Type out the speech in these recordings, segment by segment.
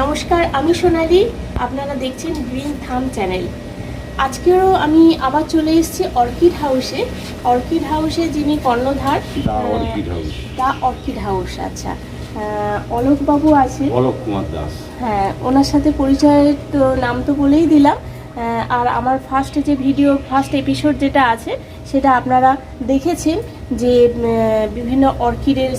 নমস্কার আমি সোনালি। আপনারা দেখছেন গ্রিন থাম চ্যানেল। আজকেও আমি আবার চলে এসেছি অর্কিড হাউসে। অর্কিড হাউসে যিনি কর্ণধার দা অর্কিড হাউস। আচ্ছা। অলোকবাবু আছেন। অলোক কুমার দাস। হ্যাঁ ওনার সাথে পরিচয় তো নাম তো বলেই দিলাম। আর আমার ফার্স্ট যে ভিডিও ফার্স্ট এপিসোড যেটা আছে সেটা আপনারা দেখেছেন যে বিভিন্ন অর্কিডের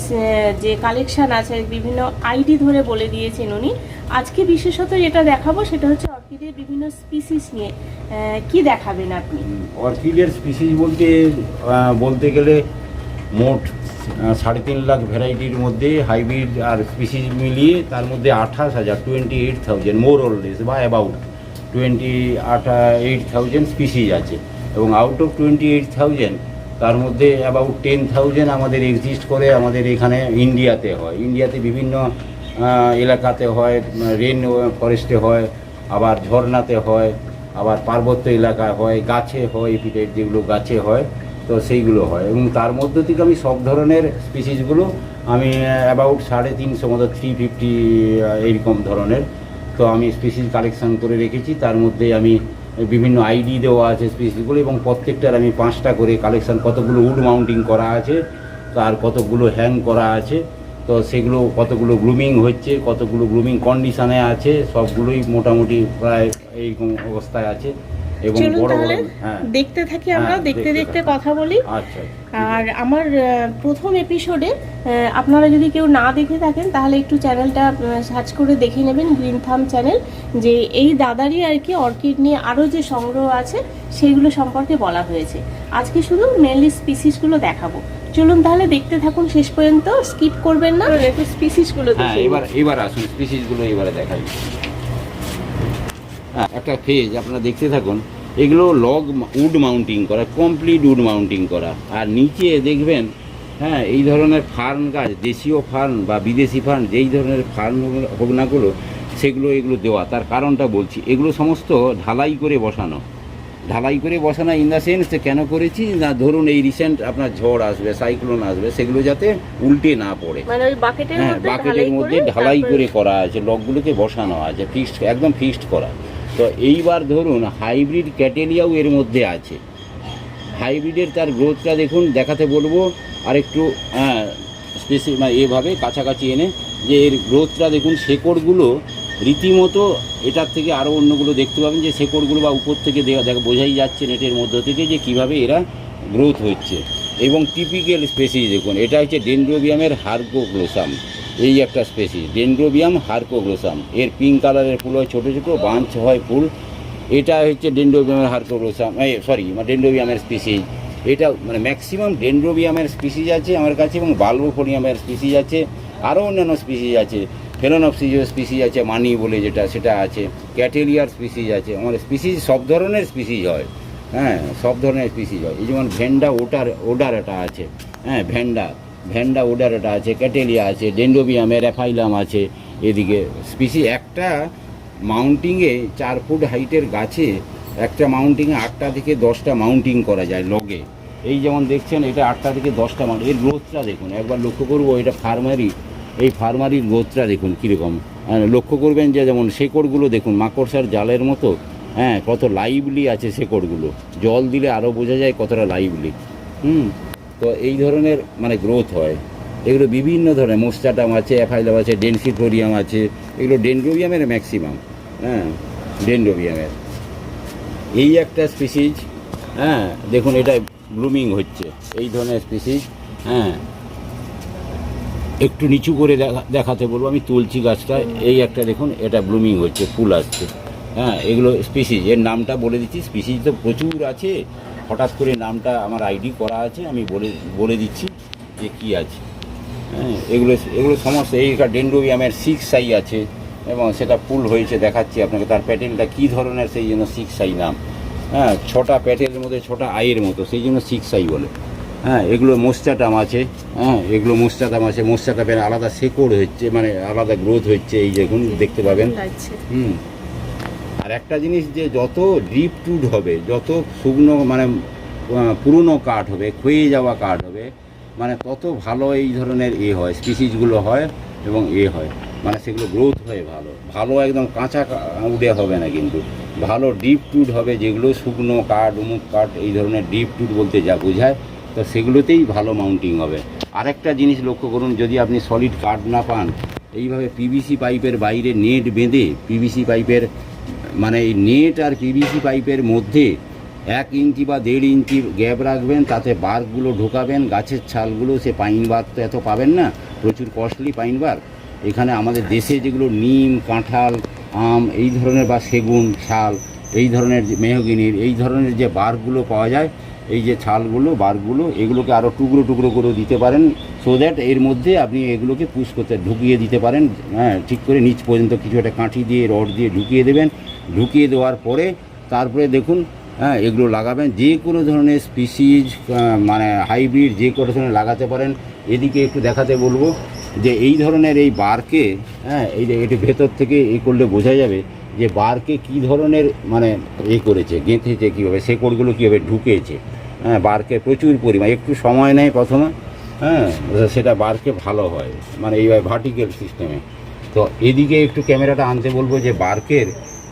যে কালেকশান আছে, বিভিন্ন আইডি ধরে বলে দিয়েছেন উনি। আজকে বিশেষত যেটা দেখাবো সেটা হচ্ছে অর্কিডের বিভিন্ন স্পিসিস নিয়ে। কি দেখাবেন আপনি? অর্কিডের স্পিসিস বলতে বলতে গেলে মোট সাড়ে তিন লাখ ভ্যারাইটির মধ্যে হাইব্রিড আর স্পিসিস মিলিয়ে তার মধ্যে আঠাশ হাজার twenty eight thousand more or less বা অ্যাবাউট টোয়েন্টি আঠা এইট থাউজেন্ড স্পিসিস আছে। এবং out of twenty eight thousand তার মধ্যে অ্যাবাউট টেন থাউজেন্ড আমাদের এক্সিস্ট করে আমাদের এখানে ইন্ডিয়াতে হয়। ইন্ডিয়াতে বিভিন্ন এলাকাতে হয় রেন ফরেস্টে হয়, আবার ঝর্ণাতে হয়, আবার পার্বত্য এলাকায় হয়, গাছে হয় এপিটাইট যেগুলো গাছে হয়, তো সেইগুলো হয়। এবং তার মধ্য থেকে আমি সব ধরনের স্পিসিসগুলো আমি অ্যাবাউট সাড়ে তিনশো মতো থ্রি ফিফটি এইরকম ধরনের। তো আমি স্পিসিস কালেকশান করে রেখেছি। তার মধ্যে আমি বিভিন্ন আইডি দেওয়া আছে স্পিসিসগুলো এবং প্রত্যেকটার আমি পাঁচটা করে কালেকশান কতগুলো উড মাউন্টিং করা আছে, তার কতগুলো হ্যাং করা আছে, তো সেগুলো, কতগুলো গ্রুমিং হচ্ছে, কতগুলো গ্রুমিং কন্ডিশানে আছে, সবগুলোই মোটামুটি প্রায় এইরকম অবস্থায় আছে। এবং চলুন বড় তাহলে বড় হ্যাঁ। দেখতে থাকি আমরা হ্যাঁ, দেখতে দেখতে দেখতে কথা বলি। আচ্ছা আর আমার প্রথম এপিসোডে আপনারা যদি কেউ না দেখে থাকেন তাহলে একটু চ্যানেলটা সার্চ করে দেখে নেবেন গ্রিন থাম চ্যানেল যে এই দাদারই আর কি অর্কিড নিয়ে আরও যে সংগ্রহ আছে সেইগুলো সম্পর্কে বলা হয়েছে। আজকে শুধু মেনলি স্পিসিসগুলো দেখাবো। চলুন তাহলে দেখতে থাকুন শেষ পর্যন্ত স্কিপ করবেন না। স্পিসিসগুলো হ্যাঁ এবার এবার আসুন স্পিসিসগুলো এবারে দেখাই। একটা ফেজ আপনারা দেখতে থাকুন। এগুলো লগ উড মাউন্টিং করা কমপ্লিট উড মাউন্টিং করা। আর নিচে দেখবেন হ্যাঁ এই ধরনের ফার্ন গাছ দেশীয় ফার্ন বা বিদেশি ফার্ন যেই ধরনের ফার্ন হোক নাগুলো সেগুলো এগুলো দেওয়া। তার কারণটা বলছি এগুলো সমস্ত ঢালাই করে বসানো। ঢালাই করে বসানো ইন দ্য সেন্স কেন করেছি? না ধরুন এই রিসেন্ট আপনার ঝড় আসবে সাইক্লোন আসবে সেগুলো যাতে উল্টে না পড়ে। মানে হ্যাঁ বাকেটের মধ্যে ঢালাই করে করা আছে লকগুলোকে বসানো আছে ফিক্সড একদম ফিক্সড করা। তো এইবার ধরুন, হাইব্রিড ক্যাটেলিয়াও এর মধ্যে আছে। হাইব্রিডের তার গ্রোথটা দেখুন, দেখাতে বলব আর একটু স্পেসি এভাবে কাছাকাছি এনে যে এর গ্রোথটা দেখুন, শেকড়গুলো রীতিমতো এটার থেকে আরও অন্যগুলো দেখতে পাবেন, যে শেকড়গুলো বা উপর থেকে দেখা দেখা, বোঝাই যাচ্ছে নেটের মধ্য থেকে যে কীভাবে এরা গ্রোথ হচ্ছে। এবং টিপিক্যাল স্পেসিস দেখুন, এটা হচ্ছে ডেন্ড্রোবিয়ামের হার্কোগ্লোসাম এই একটা স্পেসিস ডেন্ড্রোবিয়াম হার্কোগ্লোসাম এর পিঙ্ক কালারের ফুল হয় ছোটো ছোটো বাঞ্চ হয় ফুল। এটা হচ্ছে ডেন্ড্রোবিয়ামের হার্কোগ্লোসাম এই সরি ডেন্ড্রোবিয়ামের স্পিসিস এটা মানে ম্যাক্সিমাম ডেন্ড্রোবিয়ামের স্পিসিস আছে আমার কাছে এবং বাল্বোফোনিয়ামের স্পিসিস আছে। আরও অন্যান্য স্পিসিস আছে। ফেলোনপসিজো স্পিসিস আছে মানি বলে যেটা, সেটা আছে। ক্যাটেলিয়ার স্পিসিস আছে। আমার স্পিসিস সব ধরনের স্পিসিস হয়। হ্যাঁ সব ধরনের স্পিসিস হয়। এই যেমন ভেন্ডা ওটার ওডার এটা আছে। হ্যাঁ ভেন্ডা ভেন্ডা ওডার এটা আছে ক্যাটেলিয়া আছে ডেন্ডোবিয়ামের অ্যাফাইলাম আছে এদিকে। স্পিসি একটা মাউন্টিংয়ে চার ফুট হাইটের গাছে একটা মাউন্টিংয়ে আটটা থেকে দশটা মাউন্টিং করা যায় লগে। এই যেমন দেখছেন এটা আটটা থেকে দশটা মাউন্ট। এর গ্রোথটা দেখুন একবার লক্ষ্য করব এটা ফার্মারি। এই ফার্মারির গ্রোথটা দেখুন কীরকম। হ্যাঁ, লক্ষ্য করবেন যে যেমন শেকড়গুলো দেখুন মাকড়সার জালের মতো। হ্যাঁ কত লাইভলি আছে শেকড়গুলো। জল দিলে আরও বোঝা যায় কতটা লাইভলি হুম তো এই ধরনের মানে গ্রোথ হয়। এগুলো বিভিন্ন ধরনের মোস্টাটাম আছে, অ্যাফাইলাম আছে ডেনসিফ্লোরিয়াম আছে, এগুলো ডেন্ড্রোবিয়ামের ম্যাক্সিমাম হ্যাঁ ডেন্ড্রোবিয়ামের। এই একটা স্পিসিজ হ্যাঁ দেখুন এটা ব্লুমিং হচ্ছে, এই ধরনের স্পিসিজ হ্যাঁ। একটু নিচু করে দেখা, দেখাতে বলব, আমি তুলছি গাছটা, এই একটা দেখুন, এটা ব্লুমিং হচ্ছে, ফুল আসছে। হ্যাঁ এগুলো স্পিসিজ এর নামটা বলে দিচ্ছি স্পিসিজ তো প্রচুর আছে। হঠাৎ করে নামটা আমার আইডি করা আছে আমি বলে বলে দিচ্ছি যে কী আছে। হ্যাঁ এগুলো এগুলো সমস্ত এই ডেন্ড্রোবিয়ামের সিক্স সাই আছে এবং সেটা ফুল হয়েছে দেখাচ্ছি আপনাকে তার প্যাটেলটা কী ধরনের সেই জন্য সিক্স সাই নাম। হ্যাঁ ছটা প্যাটেলের মধ্যে ছটা আইয়ের মতো সেই জন্য সিক্স সাই বলে। হ্যাঁ এগুলো মোস্টাটাম আছে হ্যাঁ এগুলো মোস্টাটাম আছে মোস্টাটামের আলাদা শেকড় হচ্ছে মানে আলাদা গ্রোথ হচ্ছে এই দেখুন দেখতে পাবেন। হুম। আর একটা জিনিস যে যত ডিপ টুড হবে, যত শুকনো মানে পুরনো কাঠ হবে, ক্ষয়ে যাওয়া কাঠ হবে মানে তত ভালো এই ধরনের এ হয় স্পিসিসগুলো হয় এবং এ হয়। মানে সেগুলো গ্রোথ হয় ভালো। ভালো একদম কাঁচা উড়ে হবে না কিন্তু। ভালো ডিপ টুড হবে যেগুলো শুকনো কাঠ উমুক কাঠ, এই ধরনের ডিপ টুড বলতে যা বোঝায়, তো সেগুলোতেই ভালো মাউন্টিং হবে। আরেকটা জিনিস লক্ষ্য করুন, যদি আপনি সলিড কাঠ না পান, এইভাবে পিভিসি পাইপের বাইরে নেট বেঁধে পিভিসি পাইপের মানে এই নেট আর পিভিসি পাইপের মধ্যে এক ইঞ্চি বা দেড় ইঞ্চি গ্যাপ রাখবেন, তাতে বার্কগুলো ঢোকাবেন, গাছের ছালগুলো, সে পাইন বার্ক তো এত পাবেন না, প্রচুর কস্টলি পাইন বার্ক এখানে আমাদের দেশে যেগুলো নিম, কাঁঠাল, আম, এই ধরনের বা সেগুন, শাল, এই ধরনের মেহগিনির, এই ধরনের যে বার্কগুলো পাওয়া যায়, এই যে ছালগুলো, বার্কগুলো, এগুলোকে আরও টুকরো টুকরো করে দিতে পারেন সো দ্যাট এর মধ্যে আপনি এগুলোকে পুশ করতে, ঢুকিয়ে দিতে পারেন হ্যাঁ ঠিক করে নিচ পর্যন্ত কিছু একটা কাঠি দিয়ে, রড দিয়ে ঢুকিয়ে দেবেন ঢুকিয়ে দেওয়ার পরে তারপরে দেখুন হ্যাঁ এগুলো লাগাবেন, যে কোনো ধরনের স্পিসিজ মানে হাইব্রিড যে কোনো ধরনের লাগাতে পারেন। এদিকে একটু দেখাতে বলব যে এই ধরনের এই বারকে হ্যাঁ এই যে এটি ভেতর থেকে এই করলে বোঝা যাবে যে বারকে কি ধরনের মানে এ করেছে, গেঁথেছে কীভাবে, শেকড়গুলো কীভাবে ঢুকেছে। হ্যাঁ বারকে প্রচুর পরিমাণ, একটু সময় নেয় প্রথমে হ্যাঁ সেটা বারকে ভালো হয় মানে এইভাবে ভার্টিক্যাল সিস্টেমে তো এদিকে একটু ক্যামেরাটা আনতে বলব যে বার্কের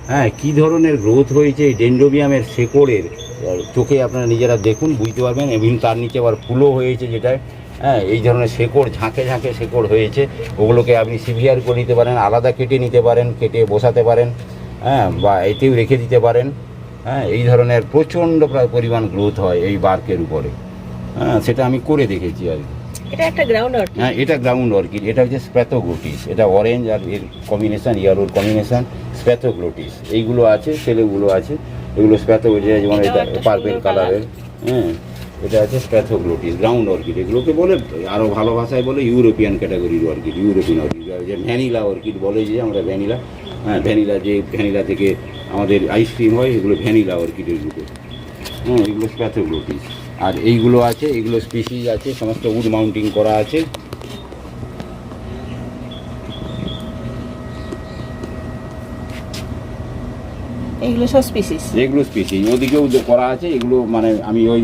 হ্যাঁ কী ধরনের গ্রোথ হয়েছে এই ডেন্ড্রোবিয়ামের শেকড়ের? চোখে আপনারা নিজেরা দেখুন, বুঝতে পারবেন, এবং তার নিচে আবার ফুলও হয়েছে যেটায়। হ্যাঁ এই ধরনের শেকড়, ঝাঁকে ঝাঁকে শেকড় হয়েছে। ওগুলোকে আপনি সিভিয়ার করে নিতে পারেন, আলাদা কেটে নিতে পারেন, কেটে বসাতে পারেন হ্যাঁ বা এতেও রেখে দিতে পারেন। হ্যাঁ এই ধরনের প্রচণ্ড পরিমাণ গ্রোথ হয় এই বার্কের উপরে। হ্যাঁ সেটা আমি করে দেখেছি আর কি। এটা একটা গ্রাউন্ড অর্কিড হ্যাঁ এটা গ্রাউন্ড অর্কিড এটা হচ্ছে স্প্যাথোগ্লোটিস এটা অরেঞ্জ আর এর কম্বিনেশন ইয়ালোর কম্বিনেশন স্প্যাথোগ্লোটিস এইগুলো আছে ছেলেগুলো আছে এগুলো স্প্যাথোগ্লোটিস যেমন এটা পার্পেল কালারের হ্যাঁ এটা আছে স্প্যাথোগ্লোটিস গ্রাউন্ড অর্কিড এগুলোকে বলে আরও ভালো ভাষায় বলে ইউরোপিয়ান ক্যাটাগরির অর্কিড ইউরোপিয়ান অর্কিড যে ভ্যানিলা অর্কিড বলে যে আমরা ভ্যানিলা হ্যাঁ ভ্যানিলা যে ভ্যানিলা থেকে আমাদের আইসক্রিম হয় এগুলো ভ্যানিলা অর্কিডের গ্রুপে হ্যাঁ এগুলো স্প্যাথোগ্লোটিস। আর এইগুলো আছে এগুলো স্পিসিস আছে সমস্ত উড মাউন্টিং করা আছে। এগুলো সব স্পিসিস এগুলো স্পেসিস ওদিকেও যে করা আছে এগুলো মানে আমি ওই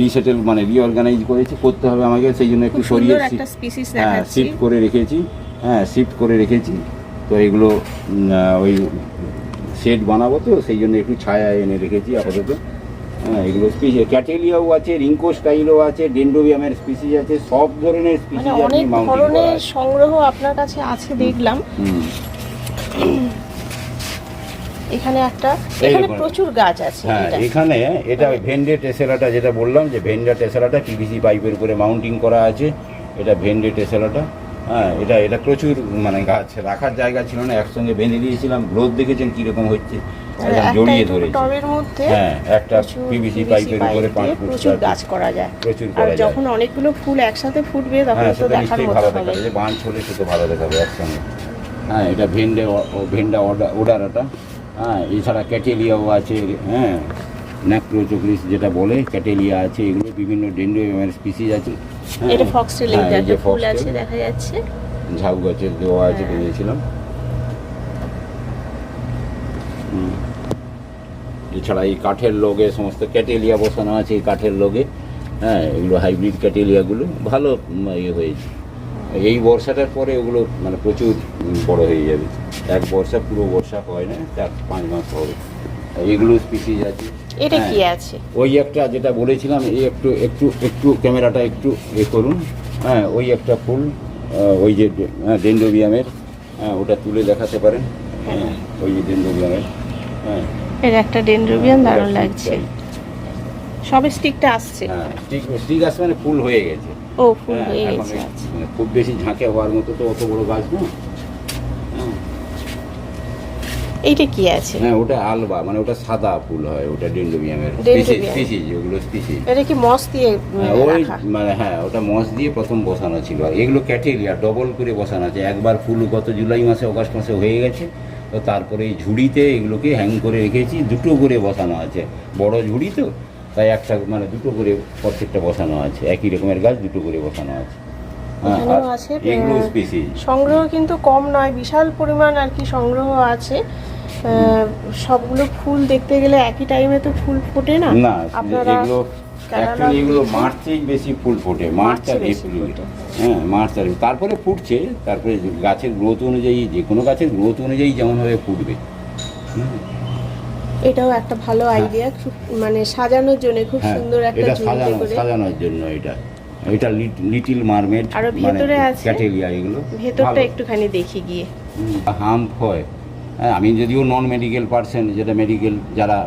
রিসেটেল মানে রিঅর্গানাইজ করেছি করতে হবে আমাকে সেই জন্য একটু সরিয়ে একটা স্পিসিস হ্যাঁ শিফট করে রেখেছি হ্যাঁ শিফট করে রেখেছি। তো এগুলো ওই সেট বানাবো তো সেই জন্য একটু ছায়া এনে রেখেছি আপাতত। হ্যাঁ এগুলো স্পিসিস ক্যাটেলিয়াও আছে রিঙ্কো স্টাইলও আছে ডেন্ডোবিয়ামের স্পিসিস আছে সব ধরনের মানে স্পিসিস আপনি অনেক মাউন্টিং করা ধরনের আছে। সংগ্রহ আপনার কাছে আছে দেখলাম। হুম। এখানে একটা এখানে দেখুন। প্রচুর গাছ আছে হ্যাঁ এটা। এখানে এটা ভেন্ডে টেসেলাটা যেটা বললাম যে ভেন্ডা টেসেলাটা পিভিসি পাইপের উপরে মাউন্টিং করা আছে। এটা ভেন্ডে টেসেলাটা হ্যাঁ এটা এটা প্রচুর মানে গাছ রাখার জায়গা ছিল না একসঙ্গে বেঁধে দিয়েছিলাম। গ্রোথ দেখেছেন কীরকম হচ্ছে? জড়িয়ে ধরেছে টবের মধ্যে হ্যাঁ একটা পিভিসি পাইপের উপরে পাঁচ ফুট প্রচুর চার গাছ করা যায়। প্রচুর আর করা যায়। যখন অনেকগুলো ফুল একসাথে ফুটবে তখন হ্যাঁ তো দেখার মতো ভালো হবে। যে বাঁশ হলে সেটা ভালো দেখাবে একসঙ্গে। হ্যাঁ এটা ভেন্ডে ভেন্ডা ওডারাটা হ্যাঁ এছাড়া ক্যাটেলিয়াও আছে হ্যাঁ ন্যাক্রোচোক্রিস যেটা বলে ক্যাটেলিয়া আছে এগুলো বিভিন্ন ডেন্ডোয়ামের স্পিসিস আছে। হ্যাঁ, এটা এই হ্যাঁ, যে ফুল আছে দেখা যাচ্ছে। ঝাউ গাছের দেওয়া আছে। পেয়েছিলাম হুম। এছাড়া এই কাঠের লোগে সমস্ত ক্যাটেলিয়া বসানো আছে এই কাঠের লোগে। হ্যাঁ এগুলো হাইব্রিড ক্যাটেলিয়াগুলো ভালো ইয়ে হয়েছে। এই বর্ষাটার পরে ওগুলো মানে প্রচুর বড় হয়ে যাবে। এক বর্ষা পুরো বর্ষা হয় না চার পাঁচ মাস হবে। এগুলো স্পিসিস আছে। এটা হ্যাঁ। কি আছে? ওই একটা যেটা বলেছিলাম এই একটু একটু একটু ক্যামেরাটা একটু এ করুন। হ্যাঁ ওই একটা ফুল ওই যে ডেন্ডোবিয়ামের হ্যাঁ ওটা তুলে দেখাতে পারেন। হ্যাঁ ওই যে ডেন্ডোবিয়ামের হ্যাঁ। এর একটা ডেনড্রোবিয়ান দারুণ লাগছে। সবে স্টিকটা আসছে। হ্যাঁ স্টিক স্টিক আসবে মানে ফুল হয়ে গেছে। ও ফুল হ্যাঁ, হয়ে গেছে আচ্ছা। মানে খুব বেশি ঝাঁকে হওয়ার মতো তো অত বড় গাছ না। হ্যাঁ। এইটা কি আছে? হ্যাঁ ওটা আলবা মানে ওটা সাদা ফুল হয় ওটা ডেন্ডোবিয়ামের। স্পিসিস ওগুলো স্পিসিস এটা কি মস দিয়ে হ্যাঁ, ওই মানে হ্যাঁ ওটা মস দিয়ে প্রথম বসানো ছিল। আর এগুলো ক্যাটেলিয়া ডবল করে বসানো আছে। একবার ফুল গত জুলাই মাসে অগাস্ট মাসে হয়ে গেছে। তো তারপরে এই ঝুড়িতে এগুলোকে হ্যাং করে রেখেছি দুটো করে বসানো আছে। বড় ঝুড়ি তো তাই একটা মানে দুটো করে প্রত্যেকটা বসানো আছে। একই রকমের গাছ দুটো করে বসানো আছে। হ্যাঁ স্পিসিস সংগ্রহ কিন্তু কম নয় বিশাল পরিমাণ আর কি সংগ্রহ আছে। সবগুলো ফুল দেখতে গেলে একই টাইমে তো ফুল ফোটে না? না আপনারা এগুলো মার্চেই বেশি ফুল ফোটে মার্চ আর এপ্রিল। হ্যাঁ মার্চ আর তারপরে ফুটছে তারপরে গাছের গ্রোথ অনুযায়ী যে কোনো গাছের গ্রোথ অনুযায়ী যেমনভাবে ফুটবে। এটাও একটা ভালো আইডিয়া মানে সাজানোর জন্য খুব হ্যাঁ সুন্দর একটা এটা সাজানো সাজানোর জন্য এটা। এটা লিটিল মারমেড আরও ভেতরে আছে? ক্যাটেলিয়া এগুলো। ভেতরটা একটুখানি দেখি গিয়ে। হাম্প হয় হ্যাঁ আমি যদিও নন মেডিকেল পার্সন যেটা মেডিকেল যারা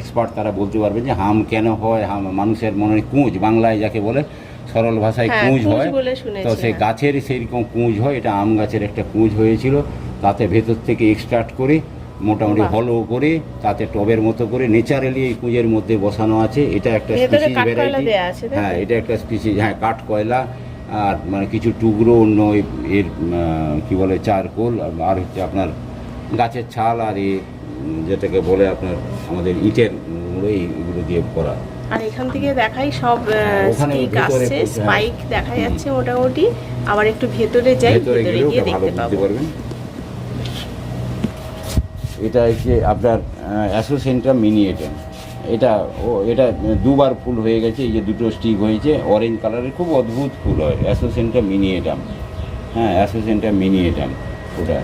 এক্সপার্ট তারা বলতে পারবে যে হাম কেন হয় হাম মানুষের মনে হয় কুঁজ বাংলায় যাকে বলে সরল ভাষায় হ্যাঁ, কুঁজ হয় তো সেই হ্যাঁ। গাছের সেইরকম কুঁজ হয় এটা আম গাছের একটা কুঁজ হয়েছিল তাতে ভেতর থেকে এক্সট্রাক্ট করে মোটামুটি। হলো করে তাতে টবের মতো করে নেচারালি এই কুঁজের মধ্যে বসানো আছে এটা একটা স্পিসিস ভ্যারাইটি? হ্যাঁ এটা একটা স্পিসিস হ্যাঁ কাঠ কয়লা আর মানে কিছু টুকরো অন্য এর কি বলে চারকোল আর হচ্ছে আপনার গাছের ছাল আর এ উম, যেটাকে বলে আপনার আমাদের ইটের গুঁড়ো এইগুলো দিয়ে করা। আর এখান থেকে দেখাই সব স্টিক আসছে। স্পাইক দেখা যাচ্ছে মোটামুটি। আবার একটু ভেতরে যাই ভেতরে গিয়ে দেখতে পাবো। এটা হচ্ছে আপনার অ্যাসোসেন্ট্রাম মিনিয়েটার এটা। ও এটা দুবার ফুল হয়ে গেছে এই যে দুটো স্টিক হয়েছে অরেঞ্জ কালারের খুব অদ্ভুত ফুল হয়। অ্যাসোসেন্ট্রাম মিনিয়েটাম হ্যাঁ অ্যাসোসেন্ট্রাম মিনিয়েটাম ওটা।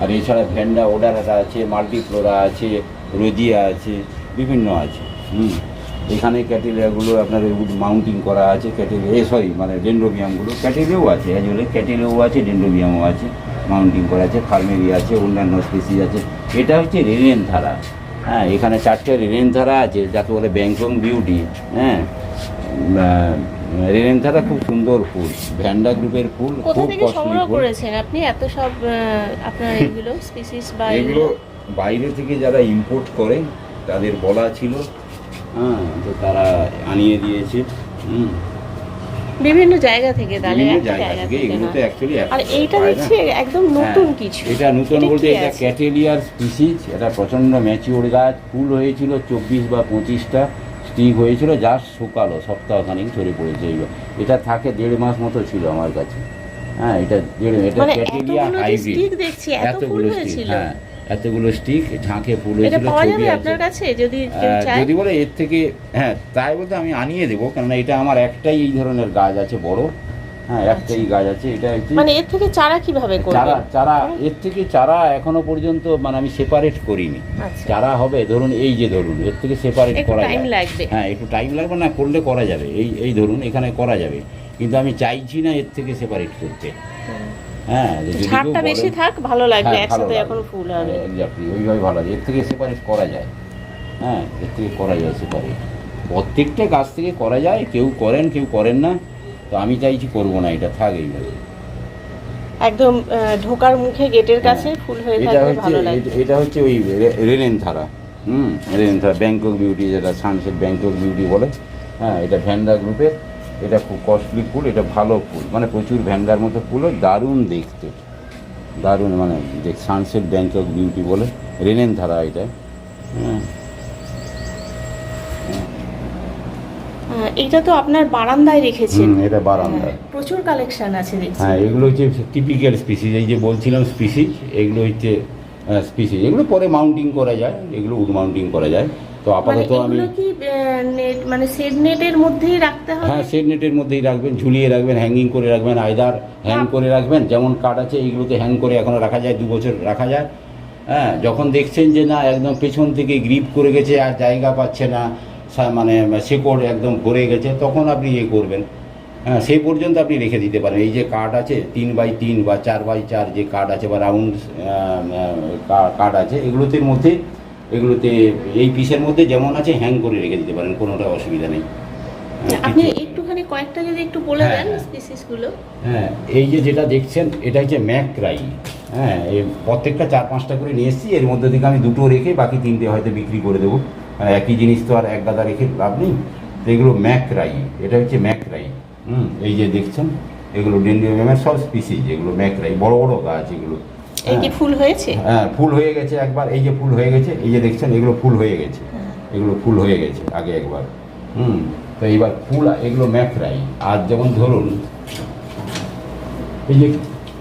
আর এছাড়া ভ্যান্ডা ওডারাটা আছে মাল্টিফ্লোরা আছে, রোজিয়া আছে, বিভিন্ন আছে, হুম। এখানে ক্যাটেরিয়াগুলো আপনার মাউন্টিং করা আছে ক্যাটেরিয়া এ, সরি মানে ডেন্ড্রোবিয়ামগুলো ক্যাটেরিয়াও আছে অ্যাজুয়ালি ক্যাটেরিয়াও আছে, ডেন্ড্রোবিয়ামও আছে, মাউন্টিং করা আছে, ফার্মেরি আছে, অন্যান্য স্পেসিস আছে। এটা হচ্ছে রেরেন ধারা হ্যাঁ এখানে চারটে রেলেন ধারা আছে, যাকে বলে ব্যাংকক বিউটি হ্যাঁ রেরেন ধারা খুব সুন্দর ফুল ভ্যান্ডা গ্রুপের ফুল কোথা খুব থেকে কস্টলি সংগ্রহ ফুল। করেছেন আপনি? এত সব আহ, আপনার এগুলো স্পিসিস বা এগুলো এগুলো বাইরে থেকে যারা ইম্পোর্ট করে তাদের বলা ছিল হ্যাঁ তো তারা আনিয়ে দিয়েছে হুম। বিভিন্ন জায়গা থেকে তাহলে বিভিন্ন একটা জায়গা থেকে এগুলো না। তো অ্যাকচুয়ালি আর এইটা দেখছি একদম নতুন কিছু। হ্যাঁ, এটা নতুন এটা বলতে কি এটা আছে? ক্যাটেলিয়ার স্পিসিস এটা প্রচণ্ড ম্যাচিওর গাছ ফুল হয়েছিল চব্বিশ বা পঁচিশটা। স্টিক হয়েছিল জাস্ট শুকালো সপ্তাহখানিক ছড়ে পড়েছে এইবার। এটা থাকে দেড় মাস মতো ছিল আমার কাছে। হ্যাঁ এটা দেড় এটা ক্যাটেরিয়া ক্যাটেলিয়া এতগুলো হাইব্রিড। এতগুলো স্টিক হ্যাঁ এতগুলো স্টিক ঝাঁকে ফুল হয়েছিল ছবি আছে। যদি কেউ যদি বলে এর থেকে হ্যাঁ তাই বলতে আমি আনিয়ে দেবো কেননা এটা আমার একটাই এই ধরনের গাছ আছে বড়। হ্যাঁ একটাই গাছ আছে এটা মানে এর থেকে চারা কীভাবে চারা করবেন চারা এর থেকে চারা এখনও পর্যন্ত মানে আমি সেপারেট করিনি। আচ্ছা। চারা হবে ধরুন এই যে ধরুন এর থেকে সেপারেট করা টাইম যায়। লাগবে। হ্যাঁ একটু টাইম লাগবে না করলে করা যাবে। এই এই ধরুন এখানে করা যাবে। কিন্তু আমি চাইছি না এর থেকে সেপারেট করতে। হ্যাঁ ঝাড়টা বেশি থাক ভালো লাগবে হ্যাঁ, একসাথে এখন ফুল হবে। এক্স্যাক্টলি ওইভাবে ভালো এর থেকে সেপারেট করা যায়। হ্যাঁ এর থেকে করা যায় সেপারেট প্রত্যেকটা গাছ থেকে করা যায় কেউ করেন কেউ করেন না। তো আমি চাইছি করব না এটা থাক এইভাবে। একদম ঢোকার মুখে গেটের কাছে হ্যাঁ। ফুল হয়ে এটা থাকলে হচ্ছে ভালো এটা- এটা হচ্ছে ওই রে- রেনেন ধারা হুম রেনেন ধারা ব্যাংকক বিউটি যেটা সানসেট ব্যাংকক বিউটি বলে। হ্যাঁ এটা ভ্যান্ডা গ্রুপের। এটা খুব কস্টলি ফুল এটা ভালো ফুল। মানে প্রচুর ভ্যান্ডার মতো ফুল হয়, দারুণ দেখতে। দারুণ মানে দেখ সানসেট ব্যাংকক বিউটি বলে। রেনেন ধারা এটা। হ্যাঁ। এটা তো আপনার বারান্দায় রেখেছেন। এটা বারান্দায়। হ্যাঁ, প্রচুর কালেকশন আছে দেখছি। হ্যাঁ এগুলো হচ্ছে টিপিক্যাল স্পিসিস এই যে বলছিলাম স্পিসিস এগুলো হচ্ছে স্পিসিস এগুলো পরে মাউন্টিং করা যায় এগুলো উড মাউন্টিং করা যায়। তো মানে আপাতত আমি কি নেট মানে সেড নেটের মধ্যেই রাখতে হবে? হ্যাঁ সেট নেটের মধ্যেই রাখবেন ঝুলিয়ে রাখবেন হ্যাঙ্গিং করে রাখবেন আয়দার হ্যাং করে রাখবেন যেমন কাঠ আছে এইগুলোতে হ্যাং করে এখনও রাখা যায় দু বছর রাখা যায়। হ্যাঁ যখন দেখছেন যে না একদম পেছন থেকে গ্রিপ করে গেছে আর জায়গা পাচ্ছে না মানে শেকড় একদম ভরে গেছে তখন আপনি ইয়ে করবেন। হ্যাঁ সেই পর্যন্ত আপনি রেখে দিতে পারেন। এই যে কাঠ আছে তিন বাই তিন বা চার বাই চার যে কাঠ আছে বা রাউন্ড কাঠ আছে এগুলোতে মধ্যে এগুলোতে এই পিসের মধ্যে যেমন আছে হ্যাং করে রেখে দিতে পারেন কোনোটা অসুবিধা নেই। হ্যাঁ, আপনি একটুখানি কয়েকটা যদি একটু বলে হ্যাঁ, দেন হ্যাঁ। হ্যাঁ এই যে যেটা দেখছেন এটা হচ্ছে ম্যাকরাই। হ্যাঁ এই প্রত্যেকটা চার পাঁচটা করে নিয়ে এসেছি এর মধ্যে থেকে আমি দুটো রেখে বাকি তিনটে হয়তো বিক্রি করে দেবো। আর একই জিনিস তো আর এক গাদা রেখে লাভ নেই। তো এগুলো ম্যাকরাই এটা হচ্ছে ম্যাকরাই। হুম এই যে দেখছেন এগুলো ডেন্ডিয়ামের সব স্পিসিস এগুলো ম্যাকরাই বড় বড় গাছ এগুলো। এই কি হ্যাঁ। ফুল হয়েছে? হ্যাঁ ফুল হয়ে গেছে একবার এই যে ফুল হয়ে গেছে এই যে দেখছেন এগুলো ফুল হয়ে গেছে। এগুলো ফুল হয়ে গেছে আগে একবার। হুম তো এইবার ফুল এগুলো ম্যাকরাই। আর যেমন ধরুন এই যে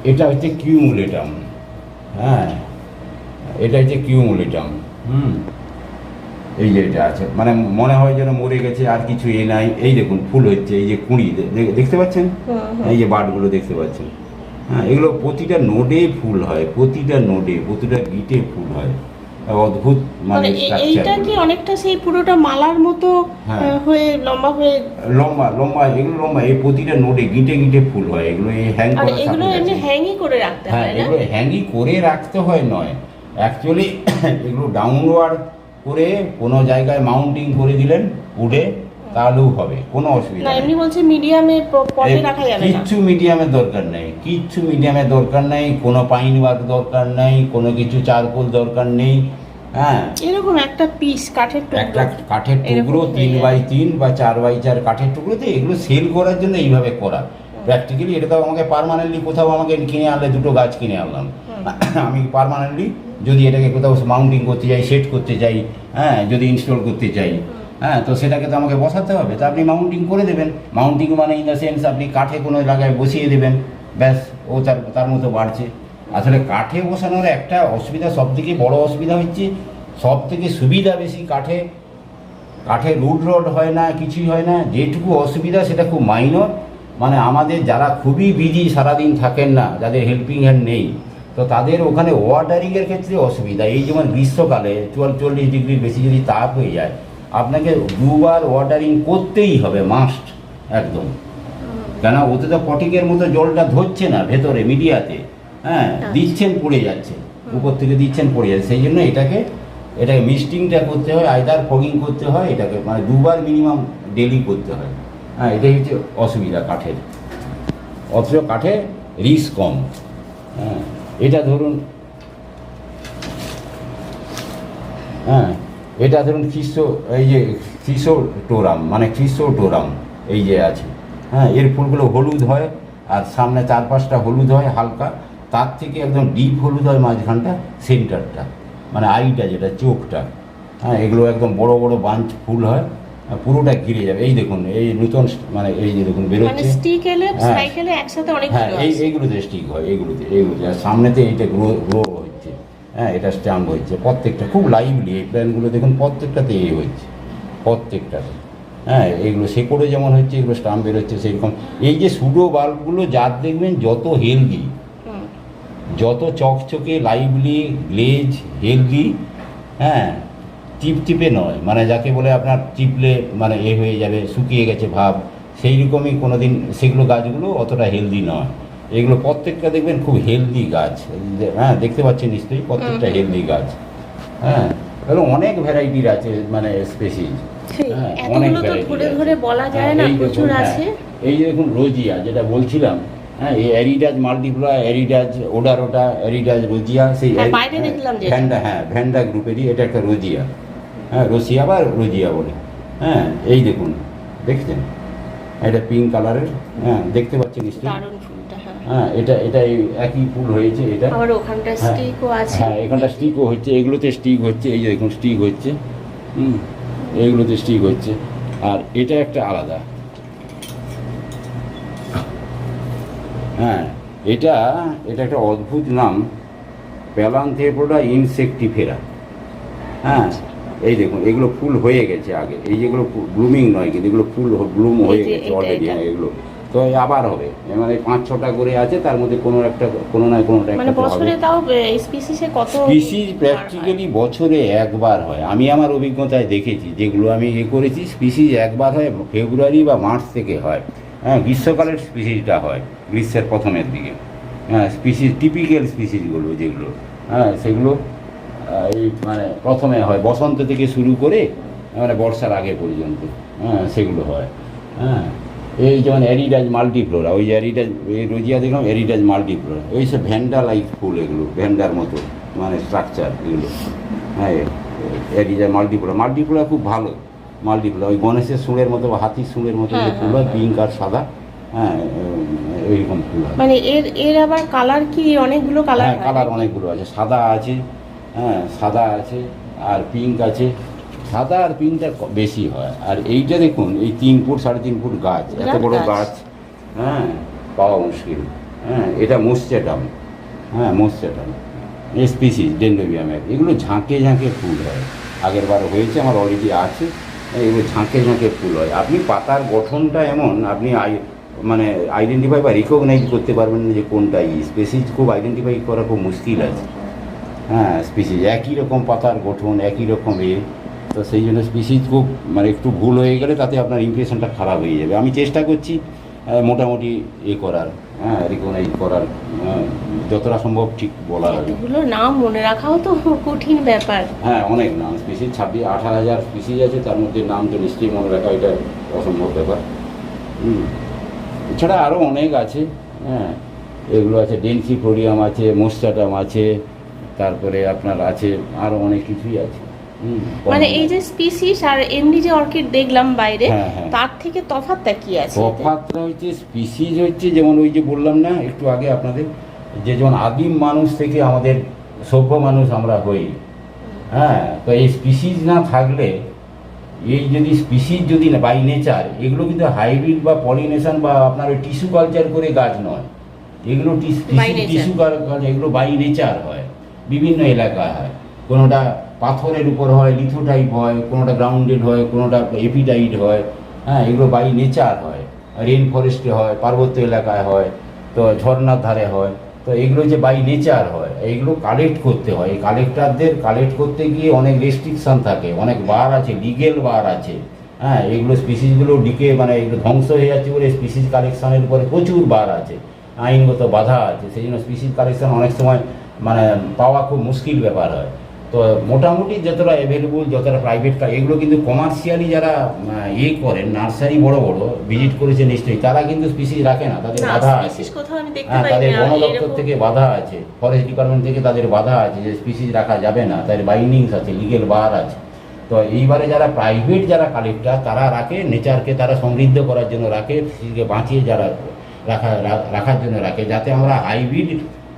এটা হচ্ছে কিউমুলেটাম। হ্যাঁ এটা হচ্ছে কিউমুলেটাম। হুম এই যে এটা আছে। মানে মনে হয় যেন মরে গেছে আর কিছু এ নাই। এই দেখুন ফুল হচ্ছে এই যে কুঁড়ি দেখতে পাচ্ছেন। এই যে বাটগুলো দেখতে পাচ্ছেন। হ্যাঁ এগুলো প্রতিটা নোডে ফুল হয় প্রতিটা নোডে প্রতিটা গিটে ফুল হয়। অদ্ভুত মানে মানে এইটা কি অনেকটা সেই পুরোটা মালার মতো হ্যাঁ। হয়ে লম্বা হয়ে লম্বা লম্বা এগুলো লম্বা এই প্রতিটা নোডে গিটে গিটে ফুল হয়। এগুলো এই হ্যাং আর করা এগুলো এমনি হ্যাংই করে রাখতে হ্যাঁ হয় না? এগুলো হ্যাঙ্গি করে রাখতে হয় নয়। অ্যাকচুয়ালি এগুলো ডাউনওয়ার্ড করে কোনো জায়গায় মাউন্টিং করে দিলেন উডে তাহলেও হবে কোনো অসুবিধা না নেই। এমনি বলছে মিডিয়ামে পটে রাখা যাবে না। কিচ্ছু মিডিয়ামের দরকার নেই কিচ্ছু মিডিয়ামের দরকার নেই কোনো পাইন ওয়ার্ক দরকার নেই কোনো কিছু চারকোল দরকার নেই হ্যাঁ। এরকম একটা পিস কাঠের একটা কাঠের টুকরো তিন বাই তিন বা চার বাই চার কাঠের টুকরোতে এগুলো সেল করার জন্য এইভাবে করা। প্র্যাকটিক্যালি এটা তো আমাকে পার্মানেন্টলি কোথাও আমাকে কিনে আনলে দুটো গাছ কিনে আনলাম। আমি পার্মানেন্টলি যদি এটাকে কোথাও মাউন্টিং করতে চাই সেট করতে চাই হ্যাঁ যদি ইনস্টল করতে চাই হ্যাঁ তো সেটাকে তো আমাকে বসাতে হবে। তো আপনি মাউন্টিং করে দেবেন। মাউন্টিং মানে ইন দ্য সেন্স আপনি কাঠে কোনো জায়গায় বসিয়ে দেবেন। ব্যাস, ও তার তার মতো বাড়ছে। আসলে কাঠে বসানোর একটা অসুবিধা সব থেকে বড় অসুবিধা হচ্ছে সব থেকে সুবিধা বেশি কাঠে। কাঠে রুট রড হয় না, কিছুই হয় না। যেটুকু অসুবিধা সেটা খুব মাইনর মানে আমাদের যারা খুবই বিজি সারাদিন থাকেন না, যাদের হেল্পিং হ্যান্ড নেই তো তাদের ওখানে ওয়াটারিংয়ের ক্ষেত্রে অসুবিধা। এই যেমন গ্রীষ্মকালে চল্লিশ ডিগ্রির বেশি যদি তাপ হয়ে যায় আপনাকে দুবার ওয়াটারিং করতেই হবে মাস্ট একদম। কেন? ওতে তো পটিকের মতো জলটা ধরছে না ভেতরে মিডিয়াতে। হ্যাঁ দিচ্ছেন পড়ে যাচ্ছে। উপর থেকে দিচ্ছেন পড়ে যাচ্ছে। সেই জন্য এটাকে এটাকে মিস্টিংটা করতে হয় আইদার ফগিং করতে হয় এটাকে মানে দুবার মিনিমাম ডেলি করতে হয়। হ্যাঁ এটাই হচ্ছে অসুবিধা কাঠের। অথচ কাঠে রিস্ক কম। হ্যাঁ। এটা ধরুন হ্যাঁ এটা ধরুন খ্রিস্টো, এই যে খ্রিসো টোরাম মানে খ্রিসো টোরাম, এই যে আছে হ্যাঁ এর ফুলগুলো হলুদ হয়, আর সামনে চার পাঁচটা হলুদ হয় হালকা, তার থেকে একদম ডিপ হলুদ হয় মাঝখানটা, সেন্টারটা মানে আইটা যেটা, চোখটা হ্যাঁ এগুলো একদম বড় বড় বাঞ্চ ফুল হয় পুরোটা ঘিরে যাবে। এই দেখুন এই নূতন মানে এই যে দেখুন মানে বেরোচ্ছে স্টিক এলে হ্যাঁ। সাইকেলে একসাথে অনেক হ্যাঁ এই এইগুলোতে স্টিক হয় এইগুলোতে এইগুলোতে। আর সামনেতে এইটা গ্রো গ্রো হচ্ছে। হ্যাঁ এটা স্ট্যাম্প হচ্ছে। প্রত্যেকটা খুব লাইভলি এই প্ল্যানগুলো দেখুন প্রত্যেকটাতে এই হচ্ছে। প্রত্যেকটাতে। হ্যাঁ এইগুলো শেকড়ে যেমন হচ্ছে এগুলো স্টাম্প বেরোচ্ছে সেরকম এই যে সুডো বাল্বগুলো যার দেখবেন যত হেলদি যত চকচকে লাইভলি গ্লেজ হেলদি হ্যাঁ চিপচিপে নয়। মানে যাকে বলে আপনার চিপলে মানে এ হয়ে যাবে শুকিয়ে গেছে ভাব সেই রকমই কোনো দিন সেগুলো গাছগুলো অতটা হেলদি নয়। এগুলো প্রত্যেকটা দেখবেন খুব হেলদি গাছ। হ্যাঁ দেখতে পাচ্ছেন নিশ্চয়ই প্রত্যেকটা হেলদি গাছ। হ্যাঁ এগুলো অনেক ভ্যারাইটির আছে মানে স্পেসিস হ্যাঁ, অনেক হ্যাঁ, এই দেখুন, প্রচুর হ্যাঁ। এই যে দেখুন রোজিয়া যেটা বলছিলাম হ্যাঁ এই অ্যারিডাজ মাল্টিপ্লয় অ্যারিডাজ ওডারোটা অ্যারিডাজ রোজিয়া সেই হ্যাঁ, হ্যাঁ। ভ্যান্ডা হ্যাঁ ভ্যান্ডা গ্রুপেরই এটা একটা রোজিয়া। হ্যাঁ রোসিয়া বা রোজিয়া বলে। হ্যাঁ এই দেখুন দেখছেন? এটা পিঙ্ক কালারের হ্যাঁ দেখতে পাচ্ছেন নিশ্চয়ই? হ্যাঁ। হ্যাঁ এটা এটা একই ফুল হয়েছে এটা। আবার ওখানটা হ্যাঁ। স্টিকও আছে। হ্যাঁ এখানটা স্টিকও হচ্ছে এগুলোতে স্টিক হচ্ছে এই যে দেখুন স্টিক হচ্ছে হুম এইগুলোতে স্টিক হচ্ছে আর এটা একটা আলাদা। হ্যাঁ এটা এটা একটা অদ্ভুত নাম প্যালান্থেপোডা ইনসেক্টিফেরা হ্যাঁ এই দেখুন এগুলো ফুল হয়ে গেছে আগে। এই যেগুলো ব্লুমিং নয় কিন্তু এগুলো ফুল ব্লুম হয়ে গেছে অলরেডি এটা। এগুলো। তো এই আবার হবে। মানে পাঁচ ছটা করে আছে তার মধ্যে কোনো একটা কোনো না কোনোটা মানে একটা বছরে তাও স্পিসিসে কত স্পিসিস প্র্যাকটিক্যালি বছরে একবার হয়। আমি আমার অভিজ্ঞতায় দেখেছি যেগুলো আমি এ করেছি স্পিসিস একবার হয় ফেব্রুয়ারি বা মার্চ থেকে হয়। হ্যাঁ গ্রীষ্মকালের স্পিসিসটা হয় গ্রীষ্মের প্রথমের দিকে। হ্যাঁ স্পিসিস টিপিক্যাল স্পিসিসগুলো যেগুলো। হ্যাঁ সেগুলো এই মানে প্রথমে হয় বসন্ত থেকে শুরু করে মানে বর্ষার আগে পর্যন্ত হ্যাঁ সেগুলো হয় হ্যাঁ। এই যেমন অ্যারিডাজ মাল্টিফ্লোরা ওই যে অ্যারিডাজ এই রোজিয়া দেখলাম অ্যারিডাজ মাল্টিফ্লোরা ওই সব ভ্যান্ডা লাইক ফুল এগুলো ভ্যান্ডার মতো মানে স্ট্রাকচার এগুলো হ্যাঁ অ্যারিডাজ মাল্টিফ্লোরা মাল্টিফ্লোরা খুব ভালো মাল্টিফ্লোরা ওই গণেশের সুরের মতো বা হাতির সুরের মতো যে হ্যাঁ, ফুল হয় পিঙ্ক আর সাদা হ্যাঁ এইরকম ফুল হয়। মানে এর এর আবার কালার কি অনেকগুলো কালার হ্যাঁ কালার অনেকগুলো আছে সাদা আছে হ্যাঁ সাদা আছে আর পিঙ্ক আছে। সাদা আর পিঙ্কটা বেশি হয়। আর এইটা দেখুন এই তিন ফুট সাড়ে তিন ফুট গাছ এত বড় গাছ। হ্যাঁ পাওয়া মুশকিল। হ্যাঁ এটা মোস্টেটাম। হ্যাঁ মোস্টেটাম। স্পিসিস ডেন্ডোবিয়ামের এগুলো ঝাঁকে ঝাঁকে ফুল হয়। আগের বার হয়েছে আমার অলরেডি আছে। এগুলো ঝাঁকে ঝাঁকে ফুল হয়। আপনি পাতার গঠনটা এমন আপনি আই মানে আইডেন্টিফাই বা রিকগনাইজ করতে পারবেন না যে কোনটা স্পেসিস খুব আইডেন্টিফাই করা খুব মুশকিল আছে। হ্যাঁ স্পিসিস একই রকম পাতার গঠন একই রকম এ। তো সেই জন্য স্পিসিস খুব মানে একটু ভুল হয়ে গেলে তাতে আপনার ইমপ্রেশনটা খারাপ হয়ে যাবে। আমি চেষ্টা করছি মোটামুটি এ করার হ্যাঁ রিকগনাইজ করার যতটা সম্ভব ঠিক বলা হবে এতগুলো নাম মনে রাখাও তো কঠিন ব্যাপার। হ্যাঁ অনেক নাম স্পিসিস ছাব্বিশ আঠারো হাজার স্পিসিস আছে তার মধ্যে নাম তো নিশ্চয়ই মনে রাখা এটা অসম্ভব ব্যাপার। হুম এছাড়া আরও অনেক আছে হ্যাঁ এগুলো আছে ডেন্সিফোরিয়াম আছে মোস্টাটাম আছে তারপরে আপনার আছে আরও অনেক কিছুই আছে। মানে এই যে স্পিসিস আর এমনি যে অর্কিড দেখলাম বাইরে হ্যাঁ, হ্যাঁ। তার থেকে তফাৎটা কি আছে এতে? তফাৎটা হচ্ছে স্পিসিস হচ্ছে যেমন ওই যে বললাম না একটু আগে আপনাদের যে যেমন আদিম মানুষ থেকে আমাদের সভ্য মানুষ আমরা হই। হ্যাঁ তো এই স্পিসিস না থাকলে এই যদি স্পিসিস যদি বাই নেচার এগুলো কিন্তু হাইব্রিড বা পলিনেশন বা আপনার ওই টিস্যু কালচার করে গাছ নয়। এগুলো টিস্যু কালচার এগুলো বাই নেচার হয়। বিভিন্ন এলাকায় হয়। কোনোটা পাথরের উপর হয় লিথোটাইপ হয়, কোনোটা গ্রাউন্ডেড হয়, কোনোটা এপিডাইড হয়। হ্যাঁ এগুলো বাই নেচার হয়। রেন ফরেস্টে হয়, পার্বত্য এলাকায় হয়, তো ঝর্নার ধারে হয়। তো এগুলো যে বাই নেচার হয় এইগুলো কালেক্ট করতে হয়। এই কালেক্টারদের কালেক্ট করতে গিয়ে অনেক রেস্ট্রিকশন থাকে। অনেক বার আছে লিগেল বার আছে। হ্যাঁ এগুলো স্পিসিসগুলো ডিকে মানে এগুলো ধ্বংস হয়ে যাচ্ছে বলে স্পিসিস কালেকশানের উপরে প্রচুর বার আছে। আইনগত বাধা আছে, সেই জন্য স্পিসিস কালেকশান অনেক সময় মানে পাওয়া খুব মুশকিল ব্যাপার হয়। তো মোটামুটি যতটা অ্যাভেলেবল যতটা প্রাইভেট কার এগুলো কিন্তু কমার্শিয়ালি যারা ইয়ে করেন নার্সারি বড় বড় ভিজিট করেছে নিশ্চয়ই তারা কিন্তু স্পিসিস রাখে না তাদের বাধা আছে। হ্যাঁ তাদের বন দপ্তর থেকে বাধা আছে ফরেস্ট ডিপার্টমেন্ট থেকে তাদের বাধা আছে যে স্পিসিস রাখা যাবে না তাদের বাইন্ডিংস আছে লিগেল বার আছে। তো এইবারে যারা প্রাইভেট যারা কালেক্টর তারা রাখে নেচারকে তারা সমৃদ্ধ করার জন্য রাখে বাঁচিয়ে যারা রাখা রাখার জন্য রাখে যাতে আমরা হাইব্রিড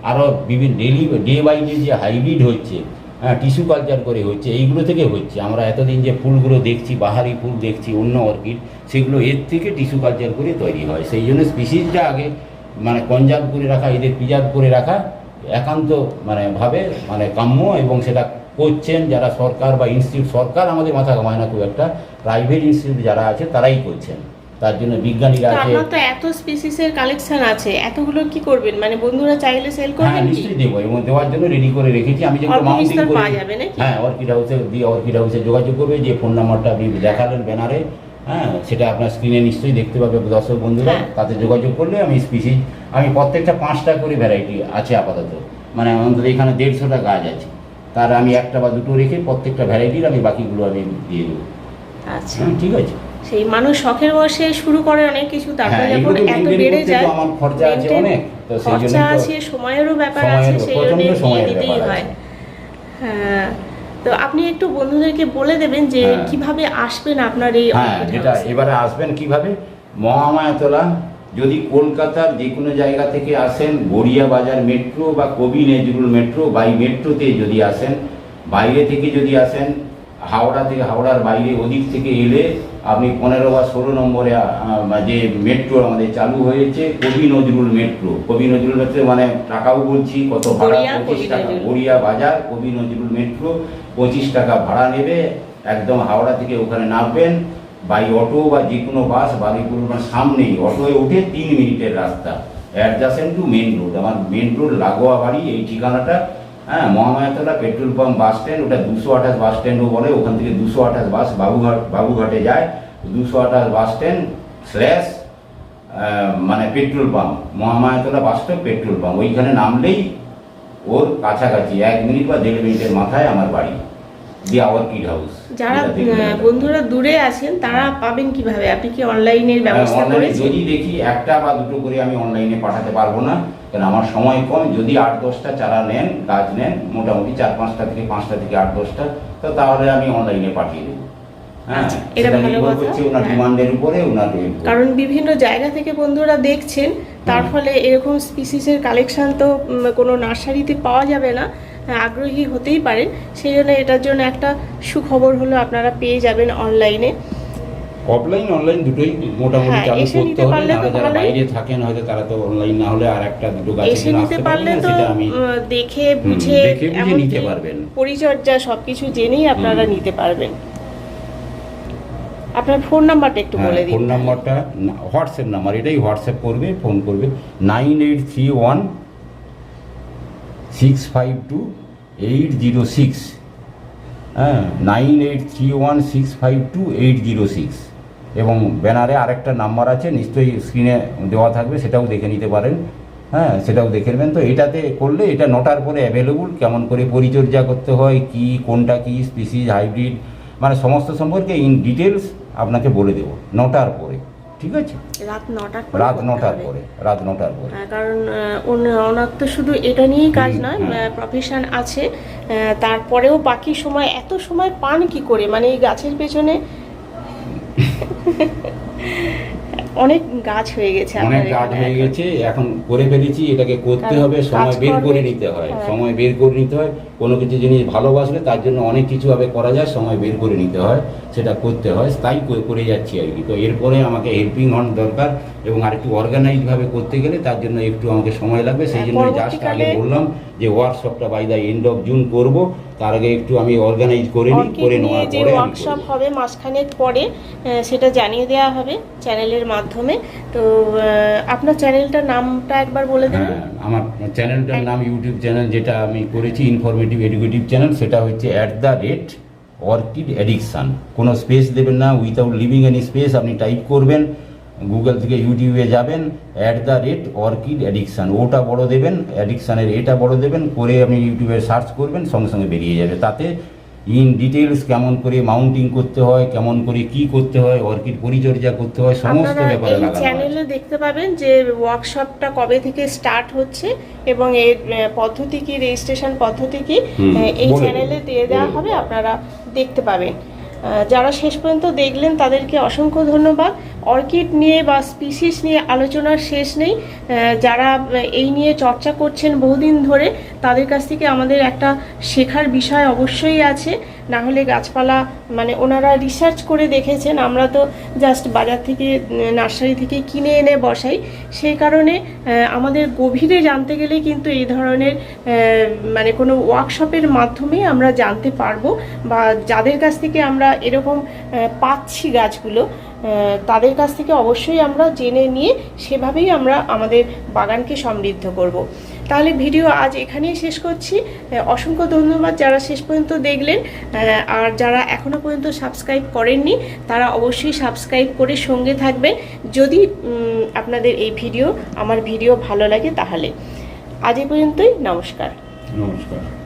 আরও বিভিন্ন ডেলি, ডে বাই ডে যে হাইব্রিড হচ্ছে হ্যাঁ টিস্যু কালচার করে হচ্ছে, এইগুলো থেকে হচ্ছে। আমরা এতদিন যে ফুলগুলো দেখছি, বাহারি ফুল দেখছি, অন্য অর্কিড, সেগুলো এর থেকে টিস্যু কালচার করে তৈরি হয়। সেই জন্য স্পিসিসটা আগে মানে কনজার্ভ করে রাখা, এদের প্রিজার্ভ করে রাখা একান্ত মানে ভাবে মানে কাম্য এবং সেটা করছেন যারা সরকার বা ইনস্টিটিউট সরকার, আমাদের মাথা কামায় না খুব একটা। প্রাইভেট ইনস্টিটিউট যারা আছে, তারাই করছেন। তার জন্য বিজ্ঞানীরা আছে। আপনার তো এত স্পিসিসের কালেকশন আছে এতগুলো কি করবেন? মানে বন্ধুরা চাইলে সেল হ্যাঁ করবেন কি? নিশ্চয়ই দেবো এবং দেওয়ার জন্য রেডি করে রেখেছি। আমি যেগুলো অল্প মাউন্টিং করি পাওয়া যাবে নাকি? হ্যাঁ অর্কিড হাউসে দিয়ে অর্কিড হাউসে যোগাযোগ করবে যে ফোন নাম্বারটা আপনি দেখালেন ব্যানারে হ্যাঁ সেটা আপনার স্ক্রিনে নিশ্চয়ই দেখতে পাবে দর্শক বন্ধুরা। হ্যাঁ। তাতে যোগাযোগ করলে আমি স্পিসিস আমি প্রত্যেকটা পাঁচটা করে ভ্যারাইটি আছে আপাতত। মানে অন্তত এখানে দেড়শোটা গাছ আছে। তার আমি একটা বা দুটো রেখে প্রত্যেকটা ভ্যারাইটির আমি বাকিগুলো আমি দিয়ে দেবো। আচ্ছা। হ্যাঁ ঠিক আছে। সেই মানুষ শখের বসে শুরু করে অনেক কিছু তারপরে হ্যাঁ, যখন এত বেড়ে যায় আমার খরচা আছে সময়েরও ব্যাপার আছে সেই জন্য দিতেই হয়। হ্যাঁ তো আপনি একটু বন্ধুদেরকে বলে দেবেন যে হ্যাঁ। কীভাবে আসবেন আপনার এই হ্যাঁ যেটা এবারে আসবেন কীভাবে? মহামায়াতলা যদি কলকাতার যে কোনো জায়গা থেকে আসেন গড়িয়া বাজার মেট্রো বা কবি নজরুল মেট্রো বাই মেট্রোতে যদি আসেন বাইরে থেকে যদি আসেন হাওড়া থেকে হাওড়ার বাইরে ওদিক থেকে এলে আপনি পনেরো বা ষোলো নম্বরে যে মেট্রো আমাদের চালু হয়েছে কবি নজরুল মেট্রো কবি নজরুল মেট্রো মানে টাকাও বলছি কত ভাড়া? পঁচিশ টাকা। গড়িয়া বাজার কবি নজরুল মেট্রো পঁচিশ টাকা ভাড়া নেবে। একদম হাওড়া থেকে ওখানে নামবেন। বাই অটো বা যে কোনো বাস মানে সামনেই অটোয় উঠে তিন মিনিটের রাস্তা। অ্যাডজাসেন্ট টু মেন রোড আমার মেন রোড লাগোয়া বাড়ি এই ঠিকানাটা। হ্যাঁ Mahamayatala petrol pump bus stand, ওটা দুশো আঠাশ বাস স্ট্যান্ডও বলে, ওখান থেকে দুশো আঠাশ বাস বাবুঘাট, বাবুঘাটে যায়। দুশো আঠাশ বাস স্ট্যান্ড স্ল্যাশ মানে petrol pump Mahamayatala bus stand, petrol pump. ওইখানে নামলেই ওর কাছাকাছি, এক মিনিট বা দেড় মিনিটের মাথায় আমার বাড়ি। দি আওয়ার কিড হাউস যারা বন্ধুরা দূরে আছেন তারা পাবেন কীভাবে? আপনি কি অনলাইনের ব্যবস্থা করেছেন? যদি দেখি একটা বা দুটো করে আমি অনলাইনে পাঠাতে পারব না কারণ আমার সময় কম। যদি আট দশটা চারা নেন গাছ নেন মোটামুটি চার পাঁচটা থেকে পাঁচটা থেকে আট দশটা তো তাহলে আমি অনলাইনে পাঠিয়ে দেবো। হ্যাঁ আচ্ছা, হ্যাঁ। কারণ বিভিন্ন জায়গা থেকে বন্ধুরা দেখছেন তার ফলে এরকম স্পিসিসের কালেকশন তো কোনো নার্সারিতে পাওয়া যাবে না। হ্যাঁ, আগ্রহী হতেই পারেন। সেই জন্য এটার জন্য একটা সুখবর হলো আপনারা পেয়ে যাবেন অনলাইনে অফলাইন অনলাইন দুটোই মোটামুটি হ্যাঁ, চালু করতে হবে নাহলে যারা বাইরে থাকেন হয়তো তারা তো অনলাইন না হলে আর একটা দুটো এসে নিতে পারলে তো সেটা আমি দেখে বুঝে দেখে বুঝে নিতে পারবেন। পরিচর্যা সবকিছু জেনেই আপনারা নিতে পারবেন। আপনার ফোন নাম্বারটা একটু বলে দিন। ফোন নাম্বারটা হোয়াটসঅ্যাপ নাম্বার এটাই হোয়াটসঅ্যাপ করবে ফোন করবে। Nine eight three one six five two eight zero six হ্যাঁ nine eight three one six five two eight zero six এবং ব্যানারে আরেকটা নাম্বার আছে, নিশ্চয়ই স্ক্রিনে দেওয়া থাকবে, সেটাও দেখে নিতে পারেন। হ্যাঁ সেটাও দেখে নেবেন। তো এটাতে করলে এটা নটার পরে অ্যাভেলেবল কেমন করে পরিচর্যা করতে হয়, কি, কোনটা, কি স্পিসিস হাইব্রিড মানে সমস্ত সম্পর্কে ইন ডিটেলস আপনাকে বলে দেবো, নটার পরে। ঠিক আছে? রাত নটার পরে রাত নটার পরে রাত নটার পরে। কারণ ওনার তো শুধু এটা নিয়েই কাজ নয়। প্রফেশন আছে। তারপরেও বাকি সময় এত সময় পান কি করে? মানে এই গাছের পেছনে? অনেক গাছ হয়ে গেছে অনেক এখানে। হয়ে গেছে এখন করে ফেলেছি এটাকে করতে হবে সময় বের করে নিতে হয়। সময় বের করে নিতে হয়। কোনো কিছু জিনিস ভালোবাসলে তার জন্য অনেক কিছু ভাবে করা যায় সময় বের করে নিতে হয় সেটা করতে হয় তাই করে- যাচ্ছি আর কি। তো এরপরে আমাকে হেল্পিং হন দরকার এবং আরেকটু অর্গানাইজ ভাবে করতে গেলে তার জন্য একটু আমাকে সময় লাগবে সেই হ্যাঁ, জন্য জাস্ট আগে বললাম যে ওয়ার্কশপটা by the end of June করব তার আগে একটু আমি অর্গানাইজ করে নিই করে নেওয়ার পরে ওয়ার্কশপ হবে মাসখানেক পরে সেটা জানিয়ে দেওয়া হবে চ্যানেলের মাধ্যমে। তো আপনার চ্যানেলটার নামটা একবার বলে দেবেন। হ্যাঁ আমার চ্যানেলটার নাম ইউটিউব চ্যানেল যেটা আমি করেছি ইনফরমেটিভ এডুকেটিভ চ্যানেল সেটা হচ্ছে at the rate orchid addiction কোনো স্পেস দেবেন না উইথাউট লিভিং এনি স্পেস আপনি টাইপ করবেন। গুগল থেকে ইউটিউবে যাবেন at the rate orchid addiction ওটা বড় দেবেন অ্যাডিকশানের এটা বড় দেবেন করে আপনি ইউটিউবে সার্চ করবেন সঙ্গে সঙ্গে বেরিয়ে যাবে। তাতে ইন ডিটেলস কেমন করে মাউন্টিং করতে হয় কেমন করে কি করতে হয় অর্কিড পরিচর্যা করতে হয় সমস্ত ব্যাপারে লাগানো চ্যানেলে দেখতে পাবেন যে ওয়ার্কশপটা কবে থেকে স্টার্ট হচ্ছে এবং এর পদ্ধতি কি রেজিস্ট্রেশন পদ্ধতি কি এই চ্যানেলে দিয়ে দেওয়া হবে আপনারা দেখতে পাবেন। যারা শেষ পর্যন্ত দেখলেন, তাদেরকে অসংখ্য ধন্যবাদ। অর্কিড নিয়ে বা স্পিসিস নিয়ে আলোচনার শেষ নেই। যারা এই নিয়ে চর্চা করছেন বহুদিন ধরে তাদের কাছ থেকে আমাদের একটা শেখার বিষয় অবশ্যই আছে। না হলে গাছপালা মানে ওনারা রিসার্চ করে দেখেছেন। আমরা তো জাস্ট বাজার থেকে নার্সারি থেকে কিনে এনে বসাই। সেই কারণে আমাদের গভীরে জানতে গেলে কিন্তু এই ধরনের মানে কোনো ওয়ার্কশপের মাধ্যমে আমরা জানতে পারব বা যাদের কাছ থেকে আমরা এরকম পাচ্ছি গাছগুলো। তাদের কাছ থেকে অবশ্যই আমরা জেনে নিয়ে সেভাবেই আমরা আমাদের বাগানকে সমৃদ্ধ করব। তাহলে ভিডিও আজ এখানেই শেষ করছি। অসংখ্য ধন্যবাদ যারা শেষ পর্যন্ত দেখলেন। আর যারা এখনও পর্যন্ত সাবস্ক্রাইব করেননি, তারা অবশ্যই সাবস্ক্রাইব করে সঙ্গে থাকবেন। যদি আপনাদের এই ভিডিও, আমার ভিডিও ভালো লাগে তাহলে। আজ এই পর্যন্তই, নমস্কার। নমস্কার।